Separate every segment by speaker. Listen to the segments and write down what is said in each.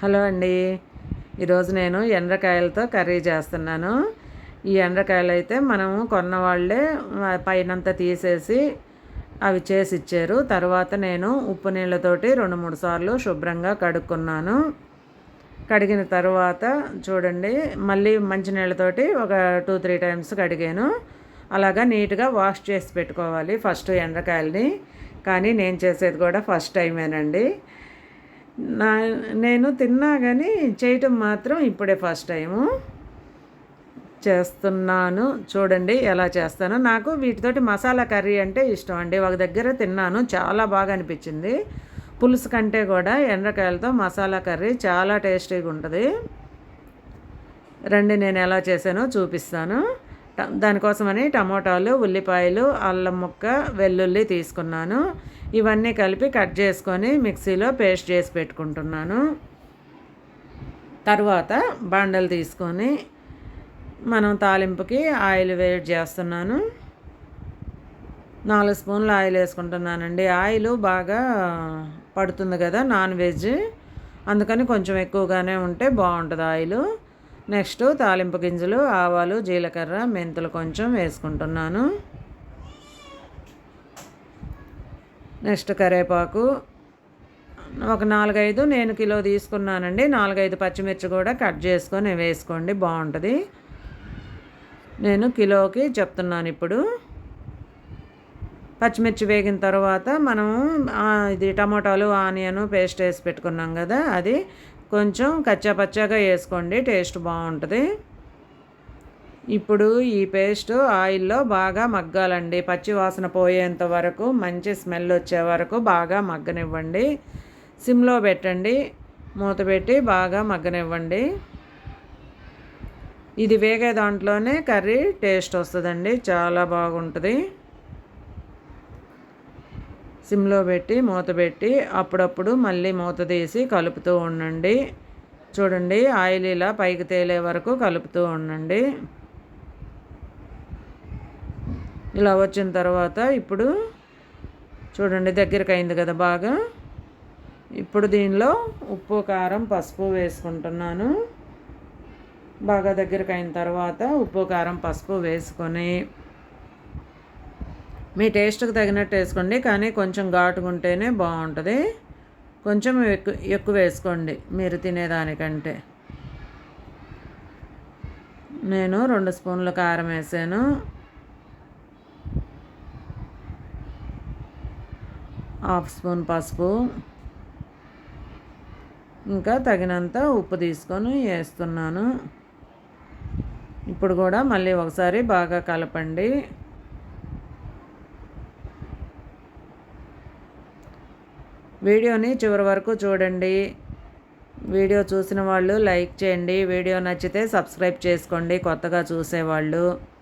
Speaker 1: Hello అండి. ఈరోజు నేను ఎండ్రకాయలతో కర్రీ చేస్తున్నాను. ఈ ఎండ్రకాయలు అయితే మనము కొన్న వాళ్ళే పైనంతా తీసేసి అవి చేసి ఇచ్చారు. తర్వాత నేను ఉప్పు నీళ్ళతోటి రెండు మూడు సార్లు శుభ్రంగా కడుక్కున్నాను. కడిగిన తర్వాత చూడండి మళ్ళీ మంచి నీళ్ళతోటి ఒక టూ త్రీ టైమ్స్ కడిగాను. అలాగా నీట్గా వాష్ చేసి పెట్టుకోవాలి ఫస్ట్ ఎండ్రకాయలని. కానీ నేను చేసేది కూడా ఫస్ట్ టైమేనండి. నా నేను తిన్నా కానీ చేయటం మాత్రం ఇప్పుడే ఫస్ట్ టైము. చేస్తున్నాను. చూడండి ఎలా చేస్తాను. నాకు వీటితోటి మసాలా కర్రీ అంటే ఇష్టం అండి. ఒక దగ్గర తిన్నాను. చాలా బాగా అనిపించింది. పులుసు కంటే కూడా ఎండ్రకాయలతో మసాలా కర్రీ చాలా టేస్టీగా ఉంటుంది. రండి నేను ఎలా చేశానో చూపిస్తాను. దానికోసమని టమోటాలు ఉల్లిపాయలు అల్లం ముక్క వెల్లుల్లి తీసుకున్నాను. ఇవన్నీ కలిపి కట్ చేసుకొని మిక్సీలో పేస్ట్ చేసి పెట్టుకుంటున్నాను. తర్వాత బండలు తీసుకొని మనం తాలింపుకి ఆయిల్ వేడి చేస్తున్నాను. నాలుగు స్పూన్లు ఆయిల్ వేసుకుంటున్నానండి. ఆయిల్ బాగా పడుతుంది కదా నాన్ వెజ్. అందుకని కొంచెం ఎక్కువగానే ఉంటే బాగుంటుంది ఆయిల్. నెక్స్ట్ తాలింపు గింజలు ఆవాలు జీలకర్ర మెంతులు కొంచెం వేసుకుంటున్నాను. నెక్స్ట్ కరేపాకు. ఒక నాలుగైదు నేను కిలో తీసుకున్నానండి. నాలుగైదు పచ్చిమిర్చి కూడా కట్ చేసుకొని వేసుకోండి బాగుంటుంది. నేను కిలోకి చెప్తున్నాను ఇప్పుడు. పచ్చిమిర్చి వేగిన తర్వాత మనం ఇది టమాటాలు ఆనియన్ పేస్ట్ వేసి పెట్టుకున్నాం కదా అది కొంచెం కచ్చా పచ్చాగా వేసుకోండి టేస్ట్ బాగుంటుంది. ఇప్పుడు ఈ పేస్ట్ ఆయిల్లో బాగా మగ్గాలండి. పచ్చి వాసన పోయేంత వరకు మంచి స్మెల్ వచ్చే వరకు బాగా మగ్గనివ్వండి. సిమ్లో పెట్టండి. మూత పెట్టి బాగా మగ్గనివ్వండి. ఇది వేగే దాంట్లోనే కర్రీ టేస్ట్ వస్తుందండి. చాలా బాగుంటుంది. సిమ్లో పెట్టి మూత పెట్టి అప్పుడప్పుడు మళ్ళీ మూత తీసి కలుపుతూ ఉండండి. చూడండి ఆయిల్ ఇలా పైకి తేలే వరకు కలుపుతూ ఉండండి. ఇలా వచ్చిన తర్వాత ఇప్పుడు చూడండి దగ్గరికి అయింది కదా బాగా. ఇప్పుడు దీనిలో ఉప్పు కారం పసుపు వేసుకుంటున్నాను. బాగా దగ్గరికి అయిన తర్వాత ఉప్పు కారం పసుపు వేసుకొని మీ టేస్ట్కి తగినట్టు వేసుకోండి. కానీ కొంచెం ఘాటుగా ఉంటేనే బాగుంటుంది. కొంచెం ఎక్కువ ఎక్కువ వేసుకోండి మీరు తినేదానికంటే. నేను రెండు స్పూన్ల కారం వేసాను. హాఫ్ స్పూన్ పసుపు. ఇంకా తగినంత ఉప్పు తీసుకొని వేస్తున్నాను. ఇప్పుడు కూడా మళ్ళీ ఒకసారి బాగా కలపండి. వీడియోని చివరి వరకు చూడండి. వీడియో చూసిన వాళ్ళు లైక్ చేయండి. వీడియో నచ్చితే సబ్స్క్రైబ్ చేసుకోండి. కొత్తగా చూసేవాళ్ళు.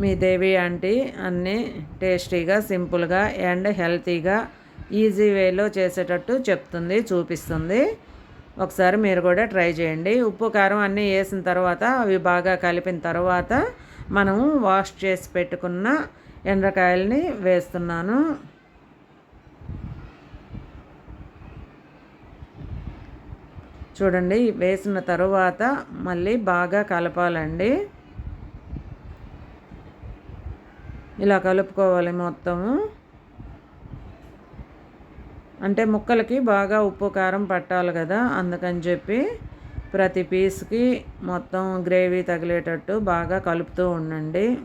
Speaker 1: మీ దేవి ఆంటీ అన్నీ టేస్టీగా సింపుల్గా అండ్ హెల్తీగా ఈజీ వేలో చేసేటట్టు చెప్తుంది చూపిస్తుంది. ఒకసారి మీరు కూడా ట్రై చేయండి. ఉప్పు కారం అన్నీ వేసిన తర్వాత అవి బాగా కలిపిన తర్వాత మనము వాష్ చేసి పెట్టుకున్న ఎండ్రకాయలని వేస్తున్నాను. చూడండి వేసిన తర్వాత మళ్ళీ బాగా కలపాలండి. ఇలా కలుపుకోవాలి మొత్తము. అంటే ముక్కలకి బాగా ఉప్పు కారం పట్టాలి కదా అందుకని చెప్పి ప్రతి పీస్కి మొత్తం గ్రేవీ తగిలేటట్టు బాగా కలుపుతూ ఉండండి.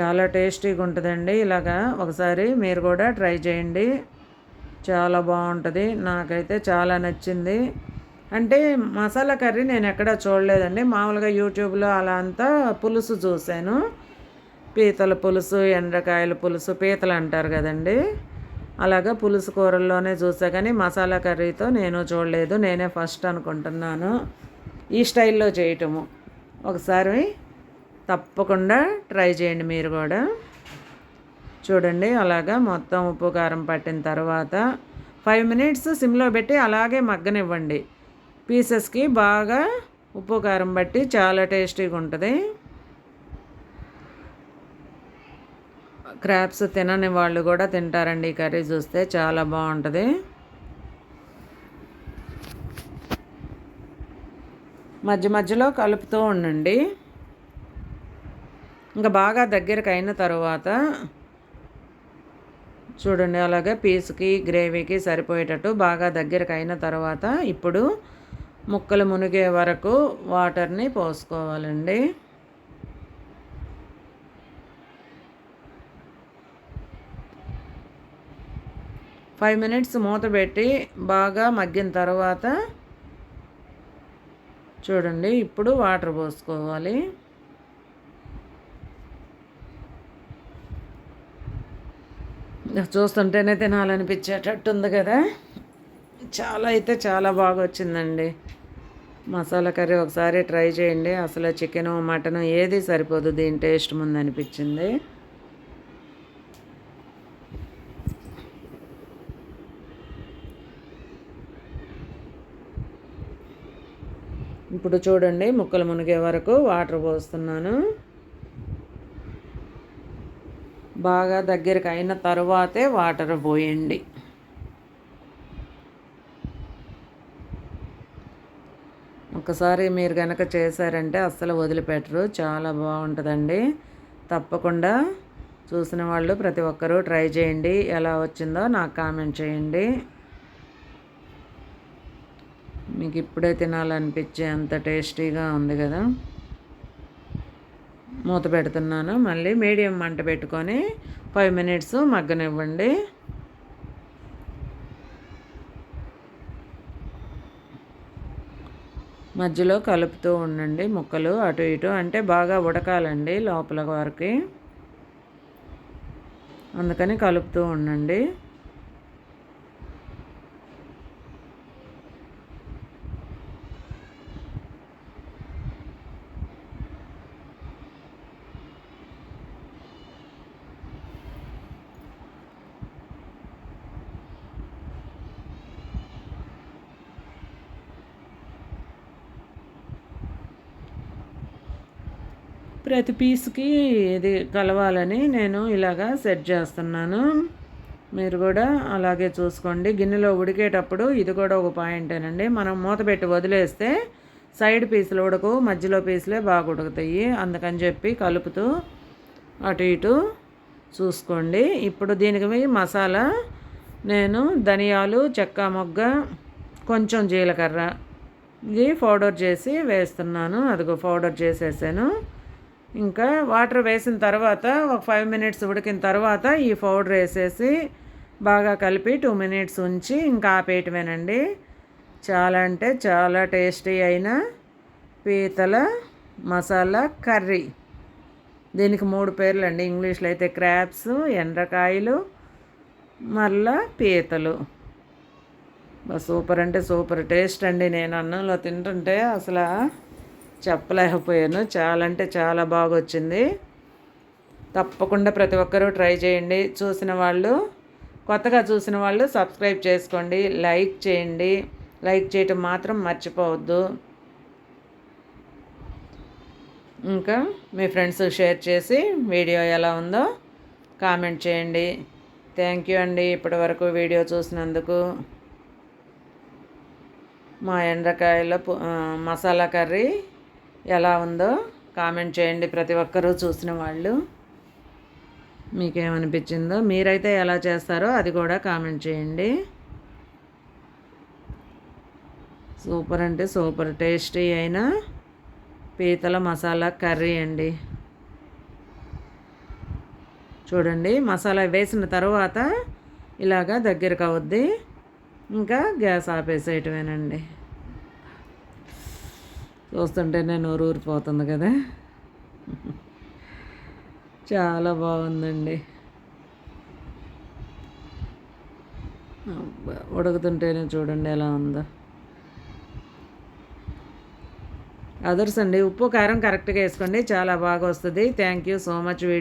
Speaker 1: చాలా టేస్టీగా ఉంటుందండి. ఇలాగా ఒకసారి మీరు కూడా ట్రై చేయండి. చాలా బాగుంటుంది. నాకైతే చాలా నచ్చింది. అంటే మసాలా కర్రీ నేను ఎక్కడ చూడలేదండి. మామూలుగా యూట్యూబ్లో అలా అంతా పులుసు చూశాను. పీతల పులుసు ఎండ్రకాయల పులుసు పీతలు అంటారు కదండి. అలాగా పులుసు కూరల్లోనే చూసా కానీ మసాలా కర్రీతో నేను చూడలేదు. నేనే ఫస్ట్ అనుకుంటున్నాను. ఈ స్టైల్లో చేయటము. ఒకసారి తప్పకుండా ట్రై చేయండి మీరు కూడా. చూడండి అలాగా మొత్తం ఉప్పు కారం పట్టిన తర్వాత ఫైవ్ మినిట్స్ సిమ్లో పెట్టి అలాగే మగ్గనివ్వండి. పీసెస్కి బాగా ఉప్పు కారం బట్టి చాలా టేస్టీగా ఉంటుంది. క్రాప్స్ తినని వాళ్ళు కూడా తింటారండి. ఈ కర్రీ చూస్తే చాలా బాగుంటుంది. మధ్య మధ్యలో కలుపుతూ ఉండండి. ఇంకా బాగా దగ్గరకు అయిన తర్వాత చూడండి అలాగే పీస్కి గ్రేవీకి సరిపోయేటట్టు బాగా దగ్గరకు అయిన తర్వాత ఇప్పుడు ముక్కలు మునిగే వరకు వాటర్ని పోసుకోవాలండి. ఫైవ్ మినిట్స్ మూత పెట్టి బాగా మగ్గిన తర్వాత చూడండి ఇప్పుడు వాటర్ పోసుకోవాలి. చూస్తుంటేనే తినాలనిపించేటట్టు ఉంది కదా. చాలా అయితే చాలా బాగా వచ్చిందండి. మసాలా కర్రీ ఒకసారి ట్రై చేయండి. అసలు చికెను మటను ఏది సరిపోదు. దీని టేస్ట్ ముందనిపించింది. ఇప్పుడు చూడండి ముక్కలు మునిగే వరకు వాటర్ పోస్తున్నాను. బాగా దగ్గరికి అయిన తర్వాతే వాటర్ పోయండి. ఒకసారి మీరు కనుక చేశారంటే అస్సలు వదిలిపెట్టరు. చాలా బాగుంటుందండి. తప్పకుండా చూసిన వాళ్ళు ప్రతి ఒక్కరూ ట్రై చేయండి. ఎలా వచ్చిందో నాకు కామెంట్ చేయండి. మీకు ఇప్పుడే తినాలనిపించే అంత టేస్టీగా ఉంది కదా. మూత పెడుతున్నాను. మళ్ళీ మీడియం మంట పెట్టుకొని ఫైవ్ మినిట్స్ మగ్గనివ్వండి. మధ్యలో కలుపుతూ ఉండండి ముక్కలు అటు ఇటు. అంటే బాగా ఉడకాలండి లోపల వరకు. అందుకని కలుపుతూ ఉండండి. ప్రతి పీస్కి ఇది కలవాలని నేను ఇలాగా సెట్ చేస్తున్నాను. మీరు కూడా అలాగే చూసుకోండి. గిన్నెలో ఉడికేటప్పుడు ఇది కూడా ఒక పాయింటేనండి. మనం మూత పెట్టి వదిలేస్తే సైడ్ పీసులు ఉడకు మధ్యలో పీసులే బాగా ఉడుకుతాయి. అందుకని చెప్పి కలుపుతూ అటు ఇటు చూసుకోండి. ఇప్పుడు దీనికి మసాలా నేను ధనియాలు చెక్క మొగ్గ కొంచెం జీలకర్ర ఇది పౌడర్ చేసి వేస్తున్నాను. అదిగో పౌడర్ చేసేసాను. ఇంకా వాటర్ వేసిన తర్వాత ఒక ఫైవ్ మినిట్స్ ఉడికిన తర్వాత ఈ పౌడర్ వేసేసి బాగా కలిపి టూ మినిట్స్ ఉంచి ఇంకా ఆపేయటమేనండి. చాలా అంటే చాలా టేస్టీ అయిన పీతల మసాలా కర్రీ. దీనికి మూడు పేర్లు అండి ఇంగ్లీష్లో అయితే క్రాప్స్ ఎండ్రకాయలు మళ్ళా పీతలు. సూపర్ అంటే సూపర్. టేస్ట్ అండి. నేను అన్నంలో తింటుంటే అసలు చెప్పలేకపోయాను. చాలా అంటే చాలా బాగా వచ్చింది తప్పకుండా ప్రతి ఒక్కరూ ట్రై చేయండి. చూసిన వాళ్ళు కొత్తగా చూసిన వాళ్ళు సబ్స్క్రైబ్ చేసుకోండి. లైక్ చేయండి. లైక్ చేయటం మాత్రం మర్చిపోవద్దు. ఇంకా మీ ఫ్రెండ్స్ షేర్ చేసి వీడియో ఎలా ఉందో కామెంట్ చేయండి. థ్యాంక్ యూ అండి ఇప్పటి వరకు వీడియో చూసినందుకు. మా ఎండ్రకాయల మసాలా కర్రీ ఎలా ఉందో కామెంట్ చేయండి ప్రతి ఒక్కరూ చూసిన వాళ్ళు. మీకేమనిపించిందో మీరైతే ఎలా చేస్తారో అది కూడా కామెంట్ చేయండి. సూపర్ అంటే సూపర్ టేస్టీ అయిన పీతల మసాలా కర్రీ అండి. చూడండి మసాలా వేసిన తర్వాత ఇలాగా దగ్గరకు అవుద్ది ఇంకా గ్యాస్ ఆపేసేయటమేనండి. చూస్తుంటేనే నోరు ఊరిపోతుంది కదా. చాలా బాగుందండి. ఉడుకుతుంటేనే చూడండి ఎలా ఉందో. అదర్స్ అండి ఉప్పు కారం కరెక్ట్గా వేసుకోండి చాలా బాగా వస్తుంది. Thank you so much video